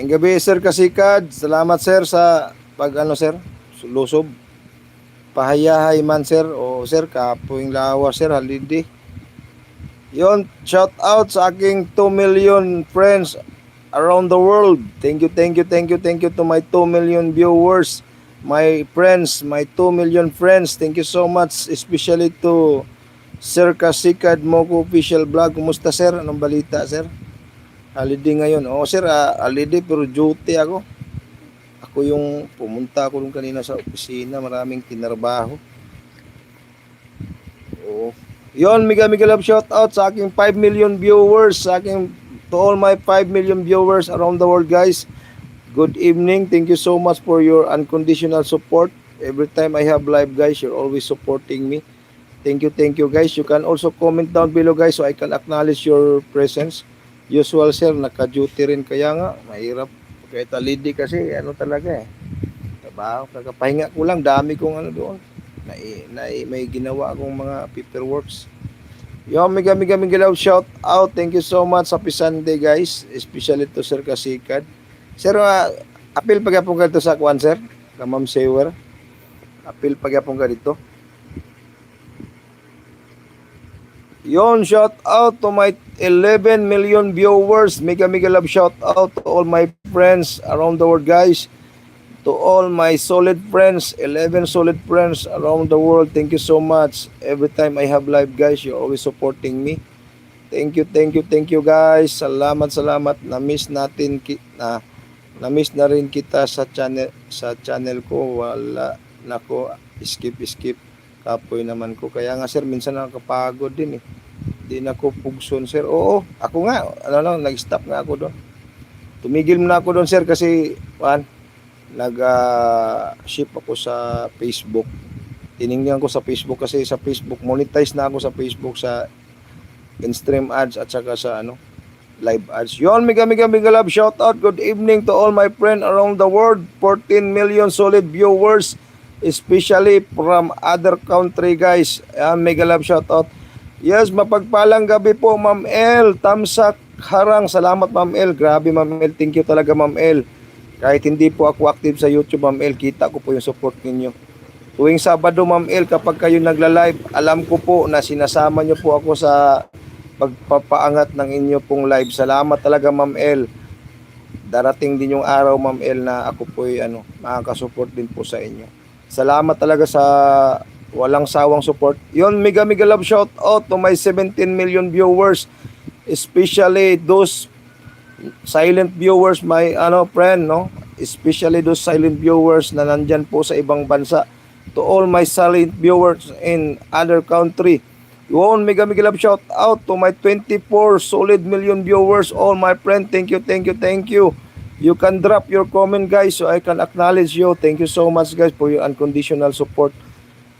May gabi, Sir Kasikad. Salamat, Sir, sa pag ano, Sir, lusob. Pahayahay man, Sir. O, Sir, kapuing lawa, Sir, halidi. Yon, shout out sa aking 2 million friends around the world. Thank you, thank you, thank you, thank you to my 2 million viewers, my friends, my 2 million friends. Thank you so much, especially to Sir Kasikad Moko Official Vlog. Kumusta, Sir? Anong balita, Sir? Holiday ngayon. Oo, sir, ah, holiday pero duty ako. Ako yung pumunta ako nung kanina sa opisina, maraming tinarbaho. Oo. Yon, mega mega love shout out sa aking 5 million viewers, sa aking to all my 5 million viewers around the world, guys. Good evening. Thank you so much for your unconditional support. Every time I have live, guys, you're always supporting me. Thank you, thank you, guys. You can also comment down below, guys, so I can acknowledge your presence usual sir, naka-duty rin kaya nga, mahirap. Kahit alidi kasi, ano talaga eh. Trabaho, kakapahinga ko lang, dami kong ano doon. Na, na, may ginawa akong mga paperworks. Yo, mega mega mega love shout out. Thank you so much. Happy Sunday guys. Especially to Sir Kasikad. Sir, uh, apil pagyapong ka dito sa kwan sir. Ka Ma'am Sawer. Apil pagyapong ka dito. Yon, shout out to my 11 million viewers. Mega mega love shout out to all my friends around the world, guys. To all my solid friends, 11 solid friends around the world. Thank you so much. Every time I have live, guys, you're always supporting me. Thank you, thank you, thank you, guys. Salamat, salamat. Na-miss natin ki- na na-miss na rin kita sa channel sa channel ko. Wala nako skip skip kapoy naman ko. Kaya nga sir, minsan nakakapagod din eh. Di na ko pugson sir. Oo, ako nga, ano lang, nag-stop nga ako doon. Tumigil muna ako doon sir kasi, one, nag-ship ako sa Facebook. Tiningnan ko sa Facebook kasi sa Facebook, monetize na ako sa Facebook sa in-stream ads at saka sa ano, live ads. Yon, mega mega mega love shout out. Good evening to all my friends around the world. 14 million solid viewers especially from other country guys. Ayan, mega love shout out. Yes, mapagpalang gabi po Ma'am El. Tamsak harang. Salamat Ma'am El. Grabe Ma'am El. Thank you talaga Ma'am El. Kahit hindi po ako active sa YouTube Ma'am El, kita ko po yung support ninyo. Tuwing Sabado Ma'am El, kapag kayo nagla-live, alam ko po na sinasama nyo po ako sa pagpapaangat ng inyo pong live. Salamat talaga Ma'am El. Darating din yung araw Ma'am El na ako po ay ano, makakasupport din po sa inyo. Salamat talaga sa walang sawang support. Yon, mega mega love shout out to my 17 million viewers, especially those silent viewers, my ano friend, no? Especially those silent viewers na nandyan po sa ibang bansa. To all my silent viewers in other country. Yon, mega mega love shout out to my 24 solid million viewers, all my friend. Thank you, thank you, thank you. You can drop your comment guys so I can acknowledge you. Thank you so much guys for your unconditional support.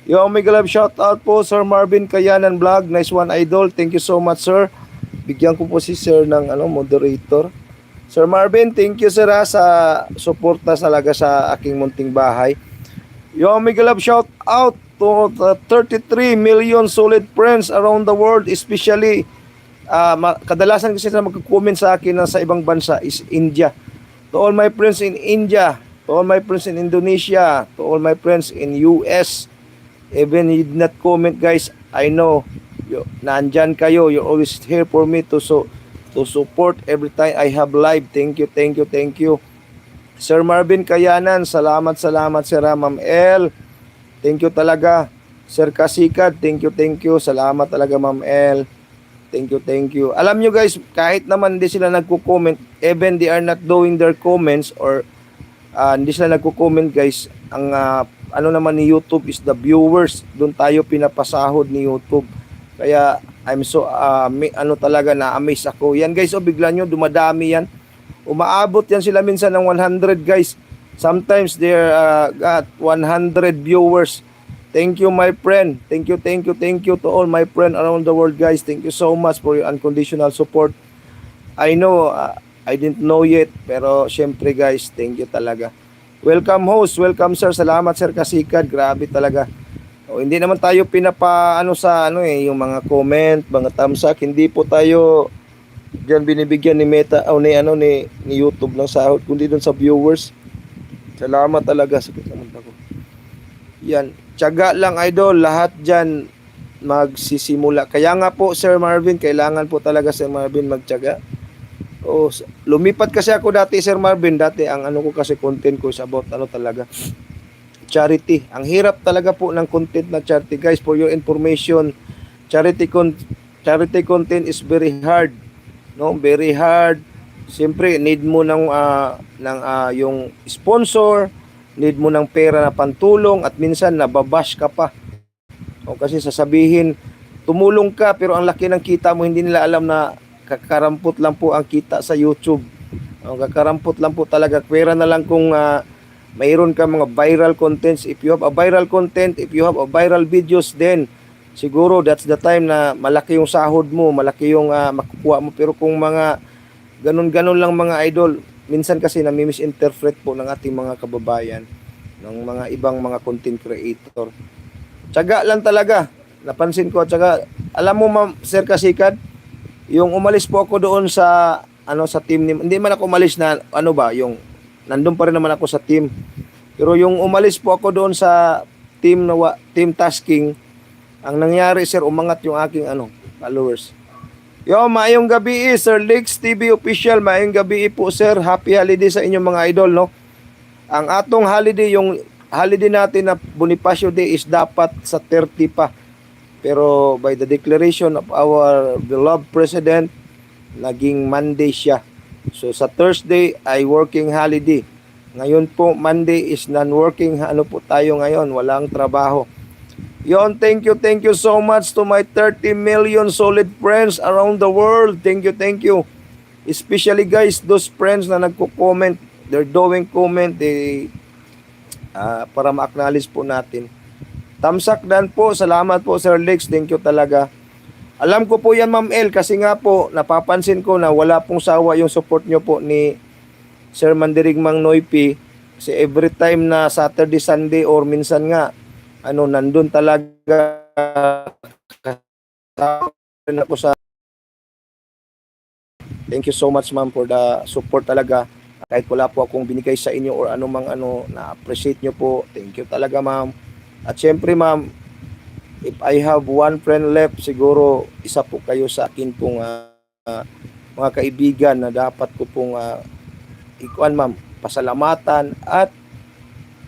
Yo, mega love shout out po Sir Marvin Kayanan Vlog. Nice one idol. Thank you so much sir. Bigyan ko po si sir ng ano moderator. Sir Marvin, thank you sir ha, sa suporta talaga sa aking munting bahay. Yo, mega love shout out to the 33 million solid friends around the world, especially ma- kadalasan kasi na magko-comment sa akin na sa ibang bansa is India. To all my friends in India, to all my friends in Indonesia, to all my friends in US, even you did not comment guys, I know you, nandyan kayo, you're always here for me to so to support every time I have live. Thank you, thank you, thank you. Sir Marvin Kayanan, salamat, salamat Sir Ma'am El. Thank you talaga. Sir Kasikad, thank you, thank you. Salamat talaga Ma'am El. Thank you, thank you. Alam nyo guys, kahit naman hindi sila nagko-comment, even they are not doing their comments or ah, hindi sila nagko-comment guys, ang ah, ano naman ni YouTube is the viewers. Doon tayo pinapasahod ni YouTube. Kaya I'm so ah, mi- ano talaga na amaze ako. Yan guys, oh bigla nyo dumadami yan. Umaabot yan sila minsan ng 100 guys. Sometimes they're uh, got 100 viewers. Thank you my friend. Thank you, thank you, thank you to all my friend around the world guys. Thank you so much for your unconditional support. I know uh, I didn't know yet pero syempre guys, thank you talaga. Welcome host, welcome sir. Salamat sir Kasikad. Grabe talaga. O, hindi naman tayo pinapa ano sa ano eh, yung mga comment, mga thumbs up, hindi po tayo diyan binibigyan ni Meta o ni ano ni, ni YouTube ng sahod kundi doon sa viewers. Salamat talaga sa naman ako. Yan, tiyaga lang idol, lahat diyan magsisimula. Kaya nga po Sir Marvin, kailangan po talaga Sir Marvin magtiyaga. O, s- lumipat kasi ako dati Sir Marvin, dati ang ano ko kasi content ko is about ano talaga charity. Ang hirap talaga po ng content na charity. Guys, for your information, charity con charity content is very hard. No, very hard. Siyempre, need mo ng ah, ng ah, yung sponsor, need mo ng pera na pantulong at minsan nababash ka pa. O kasi sasabihin, tumulong ka pero ang laki ng kita mo hindi nila alam na kakarampot lang po ang kita sa YouTube. O, kakarampot lang po talaga. Pera na lang kung ah, mayroon ka mga viral contents. If you have a viral content, if you have a viral videos, then siguro that's the time na malaki yung sahod mo, malaki yung ah, makukuha mo. Pero kung mga ganun-ganun lang mga idol, minsan kasi nami-misinterpret po ng ating mga kababayan, ng mga ibang mga content creator. Tsaga lang talaga. Napansin ko, tsaga, alam mo ma'am, Sir Kasikat, yung umalis po ako doon sa ano sa team ni hindi man ako umalis na ano ba yung nandun pa rin naman ako sa team pero yung umalis po ako doon sa team na team tasking ang nangyari sir umangat yung aking ano followers Yo, maayong gabi Sir Lex TV official. Maayong gabi po, sir. Happy holiday sa inyong mga idol, no? Ang atong holiday, yung holiday natin na Bonifacio Day is dapat sa 30 pa. Pero by the declaration of our beloved president, naging Monday siya. So sa Thursday ay working holiday. Ngayon po Monday is non-working. Ano po tayo ngayon? Walang trabaho. Yon, thank you, thank you so much to my 30 million solid friends around the world. Thank you, thank you. Especially guys, those friends na nagko-comment, they're doing comment, they ah, para ma-acknowledge po natin. Tamsak dan po, salamat po Sir Lex, thank you talaga. Alam ko po yan Ma'am El kasi nga po napapansin ko na wala pong sawa yung support nyo po ni Sir Mandirigmang Noipi kasi every time na Saturday, Sunday or minsan nga ano nandun talaga. Ako sa Thank you so much ma'am for the support talaga. Kahit wala po akong binigay sa inyo or anumang ano na appreciate nyo po thank you talaga ma'am. At syempre ma'am if I have one friend left, siguro isa po kayo sa akin pong ah, mga kaibigan na dapat ko pong uh, ikuan ma'am, pasalamatan at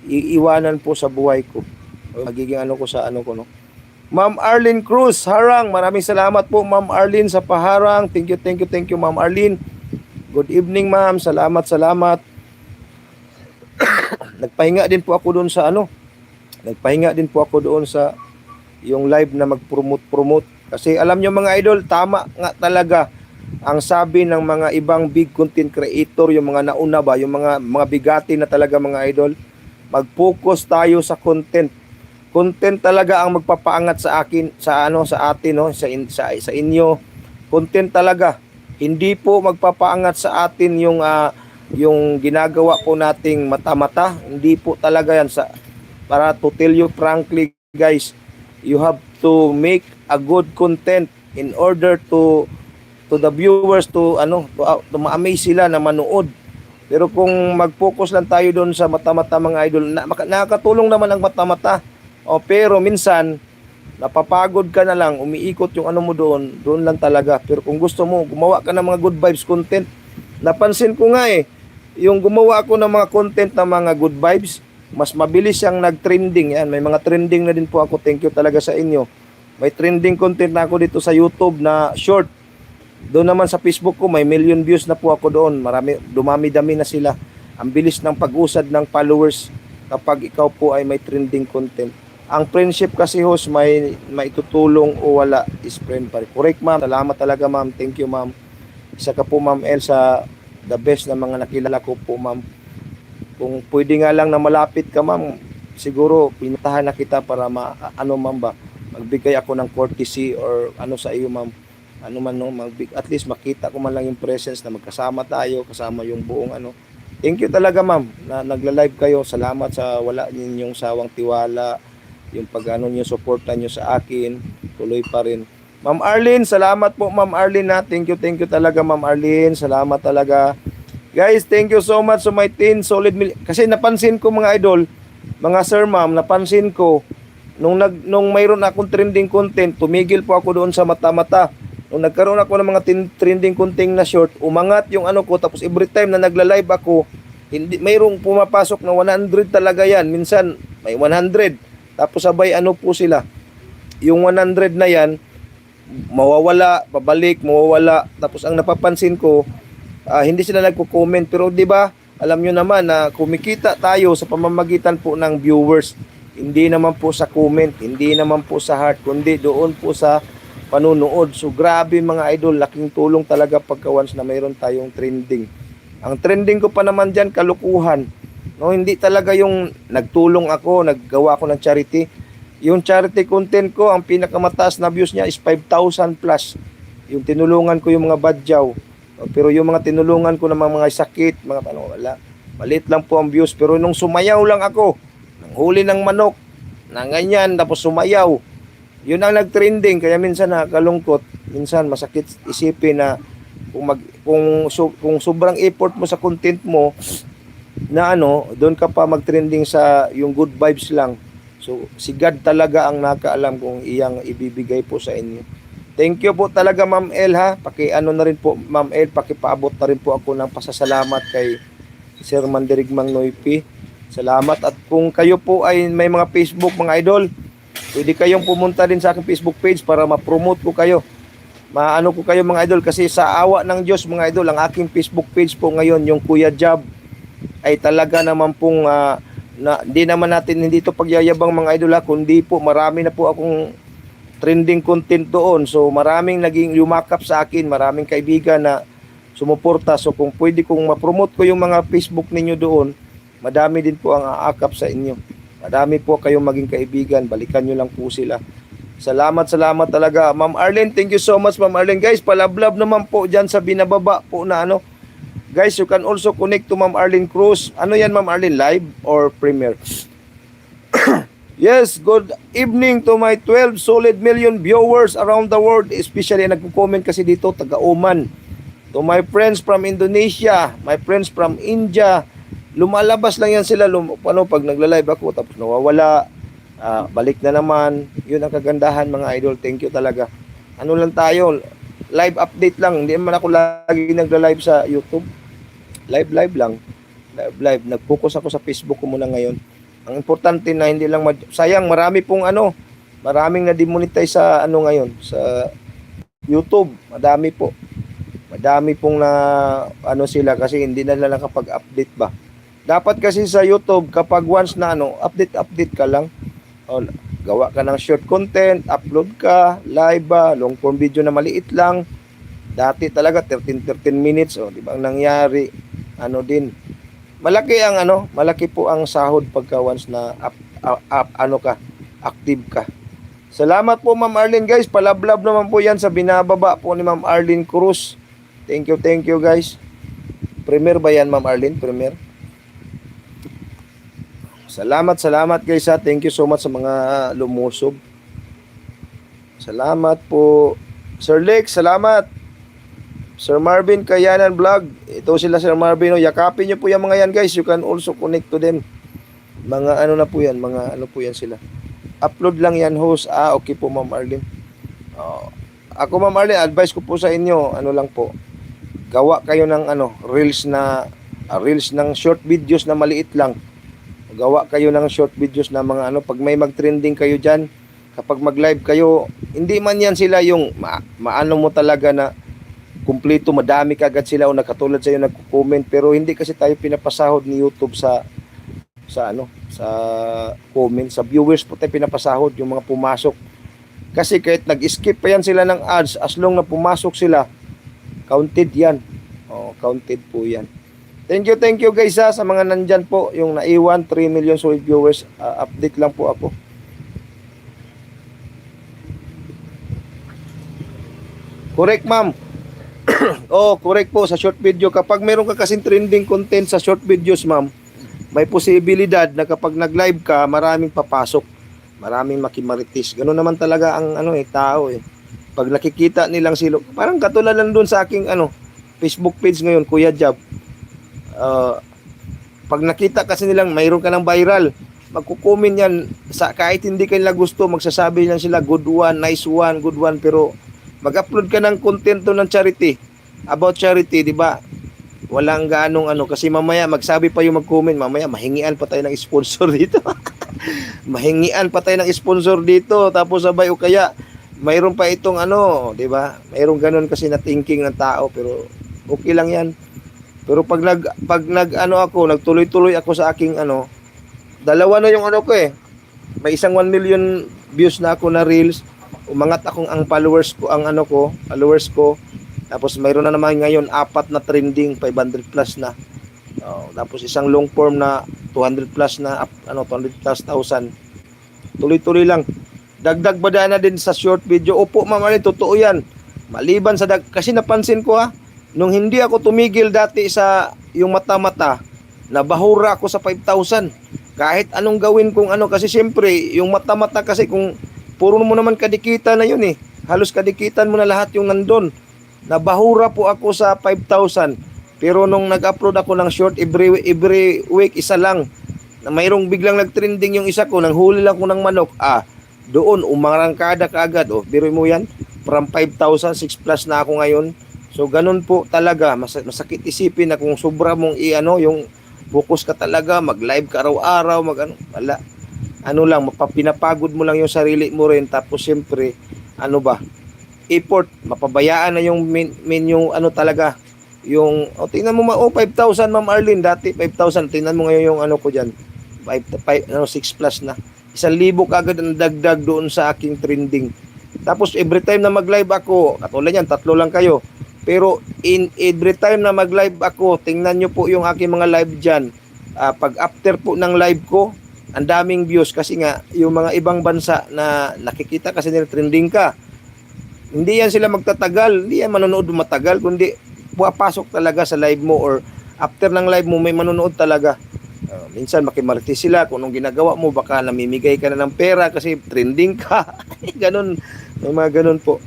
iiwanan po sa buhay ko. Magiging ano ko sa ano ko no. Ma'am Arlene Cruz, Harang, maraming salamat po Ma'am Arlene sa paharang. Thank you, thank you, thank you Ma'am Arlene. Good evening Ma'am, salamat, salamat. Nagpahinga din po ako doon sa ano. Nagpahinga din po ako doon sa yung live na mag-promote-promote. Kasi alam nyo mga idol, tama nga talaga ang sabi ng mga ibang big content creator, yung mga nauna ba, yung mga mga bigati na talaga mga idol, mag-focus tayo sa content. Content talaga ang magpapaangat sa akin, sa ano, sa atin, no, sa, in, sa, sa inyo. Content talaga. Hindi po magpapaangat sa atin yung ah, yung ginagawa po nating mata-mata. Hindi po talaga yan sa para to tell you frankly guys, you have to make a good content in order to to the viewers to ano to, uh, to ma-amaze sila na manood. Pero kung mag-focus lang tayo doon sa mata-mata mga idol, na, nakakatulong naman ang mata-mata. O pero minsan napapagod ka na lang, umiikot yung ano mo doon, doon lang talaga. Pero kung gusto mo, gumawa ka ng mga good vibes content. Napansin ko nga eh, yung gumawa ako ng mga content ng mga good vibes, mas mabilis siyang nag-trending. Yan, may mga trending na din po ako. Thank you talaga sa inyo. May trending content na ako dito sa YouTube na short. Doon naman sa Facebook ko, may million views na po ako doon. Marami, dumami-dami na sila. Ang bilis ng pag-usad ng followers kapag ikaw po ay may trending content. Ang friendship kasi host, may maitutulong o wala is friend pa rin. Correct ma'am. Salamat talaga ma'am. Thank you ma'am. Isa ka po ma'am Elsa, the best na mga nakilala ko po ma'am. Kung pwede nga lang na malapit ka ma'am, siguro pinuntahan na kita para ma, ano ma'am ba, magbigay ako ng courtesy or ano sa iyo ma'am. Ano man no, magbig, at least makita ko man lang yung presence na magkasama tayo, kasama yung buong ano. Thank you talaga ma'am na nagla-live kayo. Salamat sa wala ninyong sawang tiwala, yung pag ano niyo suporta niyo sa akin, tuloy pa rin. Ma'am Arlene, salamat po Ma'am Arlene na. Thank you, thank you talaga Ma'am Arlene. Salamat talaga. Guys, thank you so much to my 10 solid mil- Kasi napansin ko mga idol, mga sir ma'am, napansin ko nung nag nung mayroon akong trending content, tumigil po ako doon sa mata-mata. Nung nagkaroon ako ng mga trending content na short, umangat yung ano ko tapos every time na nagla-live ako, hindi mayroong pumapasok na 100 talaga yan. Minsan may 100. Tapos sabay ano po sila. Yung 100 na yan, mawawala, babalik, mawawala. Tapos ang napapansin ko, ah, hindi sila nagko-comment. Pero 'di ba? Alam nyo naman na kumikita tayo sa pamamagitan po ng viewers. Hindi naman po sa comment, hindi naman po sa heart, kundi doon po sa panunood. So grabe mga idol, laking tulong talaga pagka once na mayroon tayong trending. Ang trending ko pa naman diyan kalukuhan. No, hindi talaga yung nagtulong ako, naggawa ako ng charity. Yung charity content ko, ang pinakamataas na views niya is 5,000 plus. Yung tinulungan ko yung mga badyaw. O, Pero yung mga tinulungan ko ng mga, sakit, mga ano, wala. Malit lang po ang views. Pero nung sumayaw lang ako, nang huli ng manok, na ganyan, tapos sumayaw, yun ang nag-trending. Kaya minsan nakakalungkot, minsan masakit isipin na kung, mag, kung, kung sobrang effort mo sa content mo, na ano, doon ka pa mag-trending sa yung good vibes lang. So, si God talaga ang nakaalam kung iyang ibibigay po sa inyo. Thank you po talaga Ma'am El ha. Paki ano na rin po Ma'am El, pakipaabot na rin po ako ng pasasalamat kay Sir Mandirigmang Noipi. Salamat at kung kayo po ay may mga Facebook mga idol, pwede kayong pumunta din sa aking Facebook page para ma-promote ko kayo. Maano ko kayo mga idol kasi sa awa ng Diyos mga idol, ang aking Facebook page po ngayon yung Kuya Job ay talaga naman pong ah, na di naman natin hindi to pagyayabang mga idol ha, kundi po marami na po akong trending content doon. So maraming naging yumakap sa akin, maraming kaibigan na sumuporta. So kung pwede kong ma-promote ko yung mga Facebook ninyo doon, madami din po ang aakap sa inyo. Madami po kayong maging kaibigan, balikan nyo lang po sila. Salamat, salamat talaga. Ma'am Arlene, thank you so much Ma'am Arlene. Guys, palablab naman po dyan sa binababa po na ano. Guys, you can also connect to Ma'am Arlene Cruz. Ano yan Ma'am Arlene, live or premiere? Yes, good evening to my 12 solid million viewers around the world, especially nagko-comment kasi dito taga Oman. To my friends from Indonesia, my friends from India, lumalabas lang yan sila lum ano pag nagla-live ako tapos nawawala. Ah, balik na naman. 'Yun ang kagandahan mga idol. Thank you talaga. Ano lang tayo, live update lang. Hindi naman ako lagi nagla-live sa YouTube. Live live lang. Live live. Nag-focus ako sa Facebook ko muna ngayon. Ang importante na hindi lang mad- sayang marami pong ano maraming na demonetize sa ano ngayon sa YouTube. Madami po. Madami pong na ano sila kasi hindi na nila nakapag-update ba? Dapat kasi sa YouTube kapag once na ano update update ka lang. O, gawa ka ng short content upload ka live ba long form video na maliit lang. Dati talaga 13 13 minutes o di ba ang nangyari ano din malaki ang ano, malaki po ang sahod pagka once na up, up, up, ano ka, active ka. Salamat po Ma'am Arlene guys, palablab naman po yan sa binababa po ni Ma'am Arlene Cruz. Thank you, thank you guys. Premier ba yan Ma'am Arlene? Premier? Salamat, salamat guys ha. Thank you so much sa mga lumusob. Salamat po. Sir Lex, salamat. Sir Marvin Kayanan Vlog. Ito sila Sir Marvin. Oh, yakapin niyo po yung mga yan guys. You can also connect to them. Mga ano na po yan. Mga ano po yan sila. Upload lang yan host. Ah, okay po Ma'am Arlene. Oh. Ako Ma'am Arlene, advice ko po sa inyo, ano lang po. Gawa kayo ng ano, reels na ah, reels ng short videos na maliit lang. Gawa kayo ng short videos na mga ano, pag may mag-trending kayo diyan, kapag mag-live kayo, hindi man yan sila yung ma- maano mo talaga na kumpleto, madami kagad sila o nakatulad sa iyo nagko-comment pero hindi kasi tayo pinapasahod ni YouTube sa sa ano, sa comment, sa viewers po tayo pinapasahod yung mga pumasok. Kasi kahit nag-skip pa yan sila ng ads, as long na pumasok sila, counted yan. Oh, counted po yan. Thank you, thank you guys ha, sa mga nandyan po, yung naiwan, 3 million solid viewers. Ah, update lang po ako. Correct, ma'am. oh, correct po sa short video. Kapag meron ka kasing trending content sa short videos, ma'am, may posibilidad na kapag nag-live ka, maraming papasok. Maraming makimaritis. Ganun naman talaga ang ano eh, tao eh. pag nakikita nilang silo, parang katulad lang doon sa aking ano, Facebook page ngayon, Kuya Jab. Ah, pag nakita kasi nilang mayroon ka ng viral, magkukumin yan sa kahit hindi kanila gusto, magsasabi lang sila good one, nice one, good one pero mag-upload ka ng content ng charity about charity, di ba? Walang ganong ano kasi mamaya magsabi pa yung mag-comment, mamaya mahingian pa tayo ng sponsor dito. mahingian pa tayo ng sponsor dito tapos sabay o kaya mayroon pa itong ano, 'di ba? Mayroong ganun kasi na thinking ng tao pero okay lang 'yan. Pero pag nag pag nag ano ako, nagtuloy-tuloy ako sa aking ano, dalawa na yung ano ko eh. May isang 1 million views na ako na reels. Umangat akong ang followers ko, ang ano ko, followers ko. Tapos mayroon na naman ngayon apat na trending, 500 plus na. Oh, tapos isang long form na 200 plus na ano 200 plus thousand. Tuloy-tuloy lang. Dagdag ba na din sa short video? Opo, ma'am, totoo 'yan. Maliban sa dag kasi napansin ko ha, nung hindi ako tumigil dati sa yung mata-mata, nabahura ako sa 5,000. Kahit anong gawin kong ano kasi siyempre yung mata-mata kasi kung puro mo naman kadikita na yun eh. Halos kadikitan mo na lahat yung nandun. Nabahura po ako sa 5,000. Pero nung nag-upload ako ng short every, every week, isa lang. Na mayroong biglang nag-trending yung isa ko, nang huli lang ko ng manok. Ah, doon, umarangkada kaagad. Oh, biro mo yan, from 5,000, 6 plus na ako ngayon. So, ganun po talaga. Mas, masakit isipin na kung sobra mong i-ano, yung focus ka talaga, mag-live ka araw-araw, mag-ano, wala. Ano lang, mapapinapagod mo lang yung sarili mo rin. Tapos, siyempre, ano ba, effort, mapabayaan na yung min, min yung ano talaga, yung, oh, tingnan mo, ma- oh, 5,000, Ma'am Arlene, dati 5,000, tingnan mo ngayon yung ano ko dyan, 5, 5, ano, 6 plus na. Isang libo kagad ang dagdag doon sa aking trending. Tapos every time na mag-live ako, katulad yan, tatlo lang kayo. Pero in every time na mag-live ako, tingnan nyo po yung aking mga live dyan. Ah, pag after po ng live ko, ang daming views kasi nga yung mga ibang bansa na nakikita kasi nila trending ka. Hindi yan sila magtatagal, hindi yan manonood matagal, kundi puwapasok talaga sa live mo or after ng live mo may manonood talaga. Uh, minsan makimarti sila kung anong ginagawa mo, baka namimigay ka na ng pera kasi trending ka. ganun, may mga ganun po.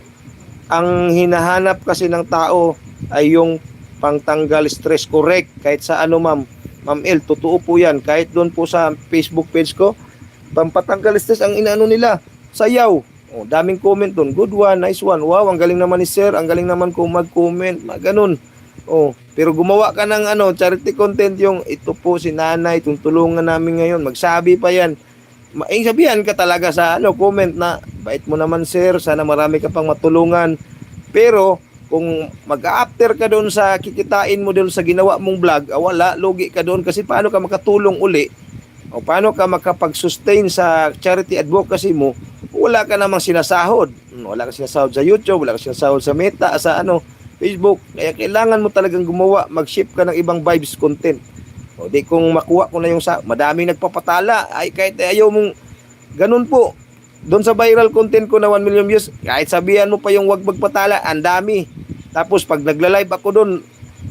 Ang hinahanap kasi ng tao ay yung pangtanggal stress correct kahit sa ano ma'am. Ma'am El, totoo po yan. Kahit doon po sa Facebook page ko, pampatanggal stress ang inaano nila. Sayaw. Oh, daming comment doon. Good one, nice one. Wow, ang galing naman ni sir. Ang galing naman kung mag-comment. Ganun. Oh, pero gumawa ka ng ano, charity content yung ito po si nanay, tutulungan namin ngayon. Magsabi pa yan. Ma- eh, sabihan ka talaga sa ano, comment na, bait mo naman sir, sana marami ka pang matulungan. Pero, kung mag-after ka doon sa kikitain mo doon sa ginawa mong vlog, ah, wala, lugi ka doon kasi paano ka makatulong uli o paano ka makapag-sustain sa charity advocacy mo, wala ka namang sinasahod. Wala ka sinasahod sa YouTube, wala ka sinasahod sa Meta, sa ano, Facebook. Kaya kailangan mo talagang gumawa, mag-ship ka ng ibang vibes content. O di kung makuha ko na yung sa, madaming nagpapatala, ay kahit ayaw mong, ganun po. Doon sa viral content ko na 1 million views, kahit sabihan mo pa yung wag magpatala, ang dami. Tapos pag nagla-live ako doon,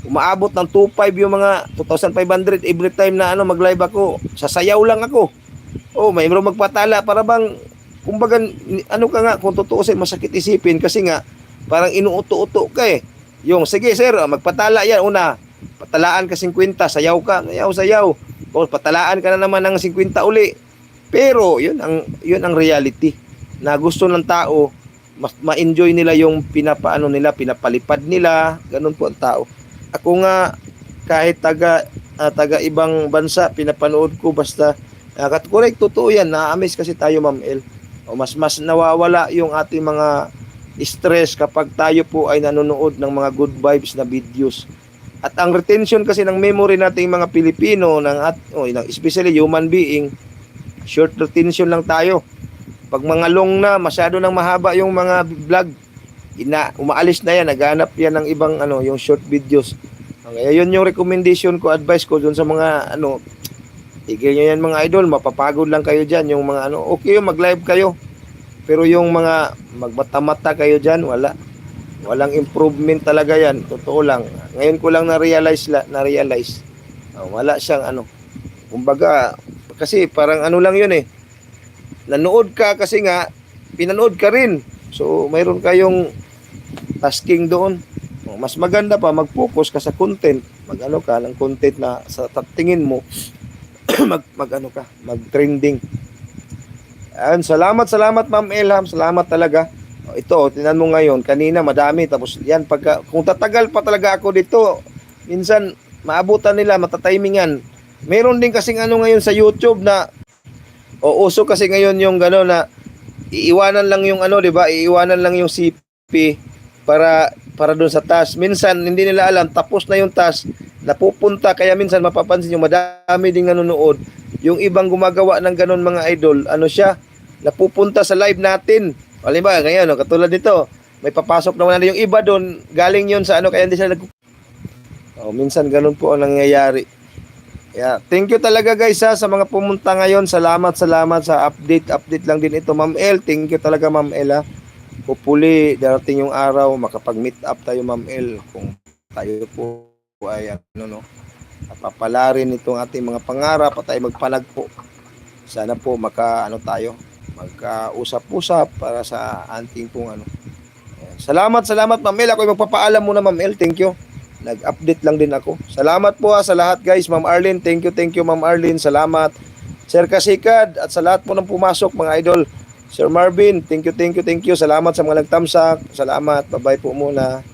umaabot ng 2.5 yung mga 2,500 every time na ano mag-live ako. Sasayaw lang ako. Oh, may mga magpatala para bang kumbaga ano ka nga kung totoo sa'yo, masakit isipin kasi nga parang inuuto-uto ka eh. Yung sige sir, ah, magpatala yan una. Patalaan ka 50, sayaw ka, sayaw sayaw. O patalaan ka na naman ng 50 uli. Pero yun ang yun ang reality. Na gusto ng tao mas ma-enjoy nila yung pinapaano nila, pinapalipad nila, ganun po ang tao. Ako nga kahit taga ah, taga ibang bansa pinapanood ko basta uh, correct totoo yan na-amaze kasi tayo Ma'am El o mas mas nawawala yung ating mga stress kapag tayo po ay nanonood ng mga good vibes na videos. At ang retention kasi ng memory nating mga Pilipino ng at oh, especially human being short retention lang tayo. Pag mga long na masyado nang mahaba yung mga vlog. Ina umaalis na yan naghanap yan ng ibang ano yung short videos. Kaya yun yung recommendation ko advice ko dun sa mga ano tigil nyo yan mga idol mapapagod lang kayo dyan yung mga ano okay yung mag live kayo. Pero yung mga magmata-mata kayo dyan wala. Walang improvement talaga yan totoo lang. Ngayon ko lang na-realize na-realize. Ah, wala siyang ano kumbaga kasi parang ano lang yun eh nanood ka kasi nga pinanood ka rin So, mayroon kayong tasking doon. O, Mas maganda pa mag-focus ka sa content. Mag-ano ka ng content na sa tingin mo mag, mag ano ka, mag-trending. Ayan, salamat, salamat Ma'am Elham. Salamat talaga. O, Ito, tinan mo ngayon, kanina madami. Tapos yan, pagka, kung tatagal pa talaga ako dito, minsan maabutan nila, matatimingan. Meron din kasing ano ngayon sa YouTube na, o uso kasi ngayon yung gano'n na, iiwanan lang yung ano, di ba? Iiwanan lang yung CP para para doon sa task. Minsan hindi nila alam tapos na yung task, napupunta kaya minsan mapapansin yung madami ding nanonood. Yung ibang gumagawa ng ganun mga idol, ano siya, napupunta sa live natin. Halimbawa, ngayon, no, katulad nito, may papasok naman na yung iba doon, galing yun sa ano, kaya hindi sila nag... Oh, minsan ganun po ang nangyayari. Yeah, thank you talaga guys ha, sa mga pumunta ngayon. Salamat, salamat sa update. Update lang din ito, Ma'am El. Thank you talaga, Ma'am El ha. Hopefully, darating yung araw, makapag-meet up tayo, Ma'am El. Kung tayo po ay ano no, papalarin itong ating mga pangarap at tayo magpanagpo. Sana po maka ano tayo, magkausap-usap para sa ating pong ano. Salamat, salamat Ma'am El. Ako ay magpapaalam muna Ma'am El. Thank you. Nag-update lang din ako. Salamat po ha, sa lahat guys. Ma'am Arlene, thank you, thank you Ma'am Arlene. Salamat. Sir Kasikad at sa lahat po ng pumasok mga idol. Sir Marvin, thank you, thank you, thank you. Salamat sa mga nagtamsak. Salamat. Bye-bye po muna.